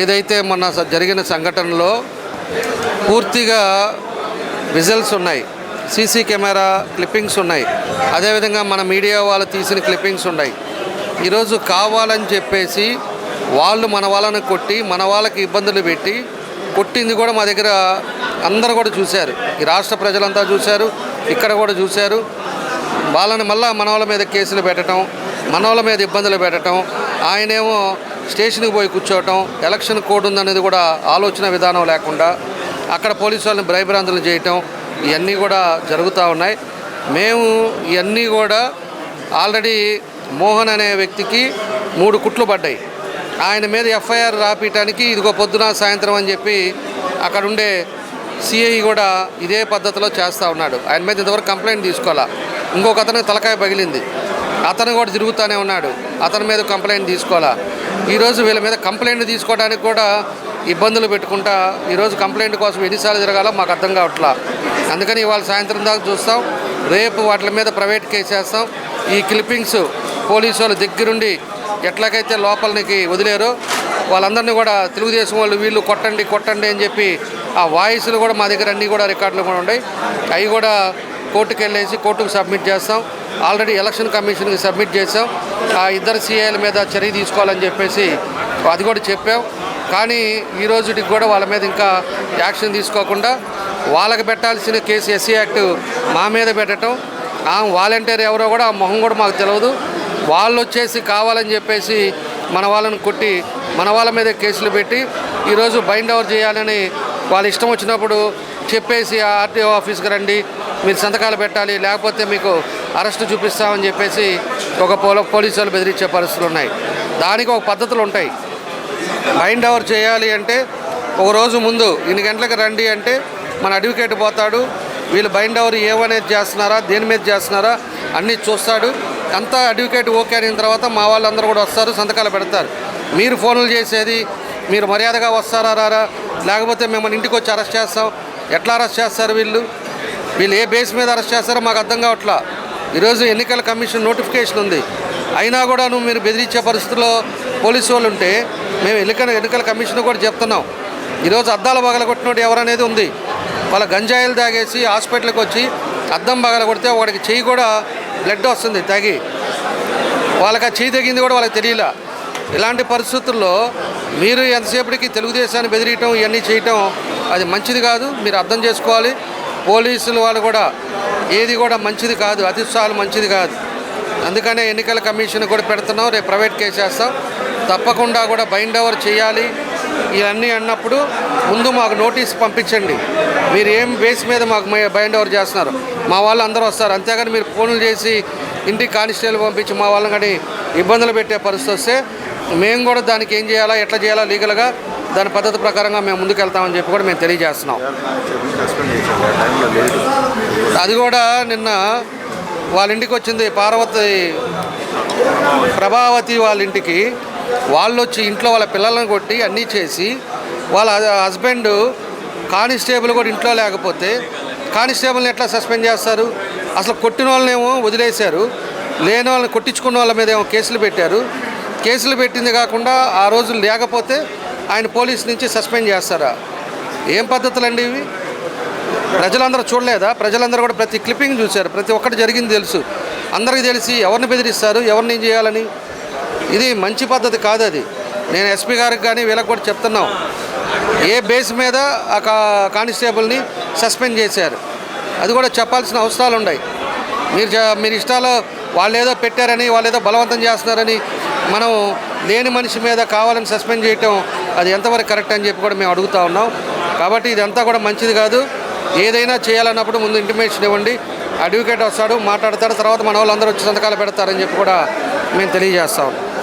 ఏదైతే మొన్న జరిగిన సంఘటనలో పూర్తిగా విజల్స్ ఉన్నాయి సీసీ కెమెరా క్లిప్పింగ్స్ ఉన్నాయి అదేవిధంగా మన మీడియా వాళ్ళు తీసిన క్లిప్పింగ్స్ ఉన్నాయి. ఈరోజు కావాలని చెప్పేసి వాళ్ళు మన వాళ్ళని కొట్టి మన వాళ్ళకి ఇబ్బందులు పెట్టి కొట్టింది కూడా మా దగ్గర అందరు కూడా చూశారు. ఈ రాష్ట్ర ప్రజలంతా చూశారు ఇక్కడ కూడా చూశారు. వాళ్ళని మళ్ళీ మన వాళ్ళ మీద కేసులు పెట్టడం మన వాళ్ళ మీద ఇబ్బందులు పెట్టడం ఆయనేమో స్టేషన్కి పోయి కూర్చోవటం ఎలక్షన్ కోడ్ ఉందనేది కూడా ఆలోచన విధానం లేకుండా అక్కడ పోలీసు వాళ్ళని భయభ్రాంతులు చేయటం ఇవన్నీ కూడా జరుగుతూ ఉన్నాయి. మేము ఇవన్నీ కూడా ఆల్రెడీ మోహన్ అనే వ్యక్తికి మూడు కుట్లు పడ్డాయి. ఆయన మీద ఎఫ్ఐఆర్ రాపించడానికి ఇదిగో పొద్దున సాయంత్రం అని చెప్పి అక్కడ ఉండే సిఐ కూడా ఇదే పద్ధతిలో చేస్తూ ఉన్నాడు. ఆయన మీద ఇంతవరకు కంప్లైంట్ తీసుకోవాలా? ఇంకొక అతనికి తలకాయ పగిలింది. అతను కూడా తిరుగుతూనే ఉన్నాడు. అతని మీద కంప్లైంట్ తీసుకోవాలా? ఈరోజు వీళ్ళ మీద కంప్లైంట్ తీసుకోవడానికి కూడా ఇబ్బందులు పెట్టుకుంటా ఈరోజు కంప్లైంట్ కోసం ఎన్నిసార్లు జరగాలో మాకు అర్థం కావట్లా. అందుకని ఇవాళ సాయంత్రం దాకా చూస్తాం. రేపు వాటి మీద ప్రైవేట్ కేసు వేస్తాం. ఈ క్లిప్పింగ్స్ పోలీసు వాళ్ళ దగ్గరుండి ఎట్లాగైతే లోపలికి వదిలేరో వాళ్ళందరినీ కూడా తెలుగుదేశం వాళ్ళు వీళ్ళు కొట్టండి కొట్టండి అని చెప్పి ఆ వాయిస్లు కూడా మా దగ్గర అన్నీ కూడా రికార్డులు కూడా ఉన్నాయి. అవి కూడా కోర్టుకు వెళ్ళేసి కోర్టుకు సబ్మిట్ చేస్తాం. ఆల్రెడీ ఎలక్షన్ కమిషన్కి సబ్మిట్ చేసాం ఆ ఇద్దరు సీఐల మీద చర్య తీసుకోవాలని చెప్పేసి అది కూడా చెప్పాం. కానీ ఈ రోజుకి కూడా వాళ్ళ మీద ఇంకా యాక్షన్ తీసుకోకుండా వాళ్ళకి పెట్టాల్సిన కేసు ఎస్సీ యాక్ట్ మా మీద పెట్టడం ఆ వాలంటీర్ ఎవరో కూడా ఆ మొహం కూడా మాకు తెలియదు వాళ్ళు వచ్చేసి కావాలని చెప్పేసి మన వాళ్ళని కొట్టి మన వాళ్ళ మీద కేసులు పెట్టి ఈరోజు బైండ్ ఓవర్ చేయాలని వాళ్ళ ఇష్టం వచ్చినప్పుడు చెప్పేసి ఆ ఆర్టీఓ ఆఫీస్కి రండి మీరు సంతకాలు పెట్టాలి లేకపోతే మీకు అరెస్ట్ చూపిస్తామని చెప్పేసి ఒక పోల పోలీసు వాళ్ళు బెదిరించే పరిస్థితులు ఉన్నాయి. దానికి ఒక పద్ధతులు ఉంటాయి. బైండ్ అవర్ చేయాలి అంటే ఒక రోజు ముందు ఇన్ని గంటలకు రండి అంటే మన అడ్వకేట్ పోతాడు వీళ్ళు బైండ్ అవర్ ఏమనేది చేస్తున్నారా దేని మీద చేస్తున్నారా అన్నీ చూస్తాడు. అంతా అడ్వకేట్ ఓకే అయిన తర్వాత మా వాళ్ళందరూ కూడా వస్తారు సంతకాలు పెడతారు. మీరు ఫోన్లు చేసేది మీరు మర్యాదగా వస్తారా రారా లేకపోతే మిమ్మల్ని ఇంటికి వచ్చి అరెస్ట్ చేస్తాం. ఎట్లా అరెస్ట్ చేస్తారు వీళ్ళు? వీళ్ళు ఏ బేస్ మీద అరెస్ట్ చేస్తారో మాకు అర్థం కావట్లా. ఈరోజు ఎన్నికల కమిషన్ నోటిఫికేషన్ ఉంది. అయినా కూడా నువ్వు మీరు బెదిరించే పరిస్థితుల్లో పోలీసు వాళ్ళు ఉంటే మేము ఎన్నికల ఎన్నికల కమిషన్ కూడా చెప్తున్నాం. ఈరోజు అద్దాలు పగలగొట్టినోడు ఎవరనేది ఉంది. వాళ్ళ గంజాయిలు తాగేసి హాస్పిటల్కి వచ్చి అద్దం పగల కొడితే వాడికి చెయ్యి కూడా బ్లడ్ వస్తుంది తగి. వాళ్ళకి ఆ చెయ్యి తగ్గింది కూడా వాళ్ళకి తెలియలా. ఇలాంటి పరిస్థితుల్లో మీరు ఎంతసేపటికి తెలుగుదేశాన్ని బెదిరియటం ఇవన్నీ చేయటం అది మంచిది కాదు. మీరు అర్థం చేసుకోవాలి. పోలీసులు వాళ్ళు కూడా ఏది కూడా మంచిది కాదు. అతిత్సాహాలు మంచిది కాదు. అందుకనే ఎన్నికల కమిషన్ కూడా పెడుతున్నాం. రేపు ప్రైవేట్ కేసు వేస్తాం. తప్పకుండా కూడా బైండ్ ఓవర్ చేయాలి. ఇవన్నీ అన్నప్పుడు ముందు మాకు నోటీస్ పంపించండి. మీరు ఏం బేస్ మీద మాకు బైండ్ ఓవర్ చేస్తున్నారు? మా వాళ్ళు అందరూ వస్తారు. అంతేగాని మీరు ఫోన్లు చేసి ఇంటికి కానిస్టేబుల్ పంపించి మా వాళ్ళని కానీ ఇబ్బందులు పెట్టే పరిస్థితి వస్తే మేము కూడా దానికి ఏం చేయాలా ఎట్లా చేయాలా లీగల్గా దాని పద్ధతి ప్రకారంగా మేము ముందుకు వెళ్తామని చెప్పి కూడా మేము తెలియజేస్తున్నాం. అది కూడా నిన్న వాళ్ళ ఇంటికి వచ్చింది పార్వతి ప్రభావతి వాళ్ళ ఇంటికి. వాళ్ళు వచ్చి ఇంట్లో వాళ్ళ పిల్లలను కొట్టి అన్నీ చేసి వాళ్ళ హస్బెండ్ కానిస్టేబుల్ కూడా ఇంట్లో లేకపోతే కానిస్టేబుల్ని ఎట్లా సస్పెండ్ చేస్తారు? అసలు కొట్టిన వాళ్ళనేమో వదిలేశారు. లేని వాళ్ళని కొట్టించుకున్న వాళ్ళ మీద ఏమో కేసులు పెట్టారు. కేసులు పెట్టింది కాకుండా ఆ రోజు లేకపోతే ఆయన పోలీస్ నుంచి సస్పెండ్ చేస్తారా? ఏం పద్ధతులండి ఇవి? ప్రజలందరూ చూడలేదా? ప్రజలందరూ కూడా ప్రతి క్లిప్పింగ్ చూశారు. ప్రతి ఒక్కటి జరిగింది తెలుసు. అందరికీ తెలిసి ఎవరిని బెదిరిస్తారు ఎవరిని చేయాలని? ఇది మంచి పద్ధతి కాదు అది. నేను ఎస్పీ గారికి కానీ వీళ్ళకి కూడా చెప్తున్నాం. ఏ బేస్ మీద ఆ కా- కానిస్టేబుల్ని సస్పెండ్ చేశారు. అది కూడా చెప్పాల్సిన అవసరాలు ఉన్నాయి మీరు మీరు ఇష్టాలు వాళ్ళు ఏదో పెట్టారని వాళ్ళు ఏదో బలవంతం చేస్తున్నారని మనం లేని మనిషి మీద కావాలని సస్పెండ్ చేయటం అది ఎంతవరకు కరెక్ట్ అని చెప్పి కూడా మేము అడుగుతా ఉన్నాం. కాబట్టి ఇదంతా కూడా మంచిది కాదు. ఏదైనా చేయాలన్నప్పుడు ముందు ఇంటిమేషన్ ఇవ్వండి. అడ్వకేట్ వస్తాడు మాట్లాడతాడు తర్వాత మన వాళ్ళందరూ వచ్చి సంతకాలు పెడతారని చెప్పి కూడా మేము తెలియజేస్తాం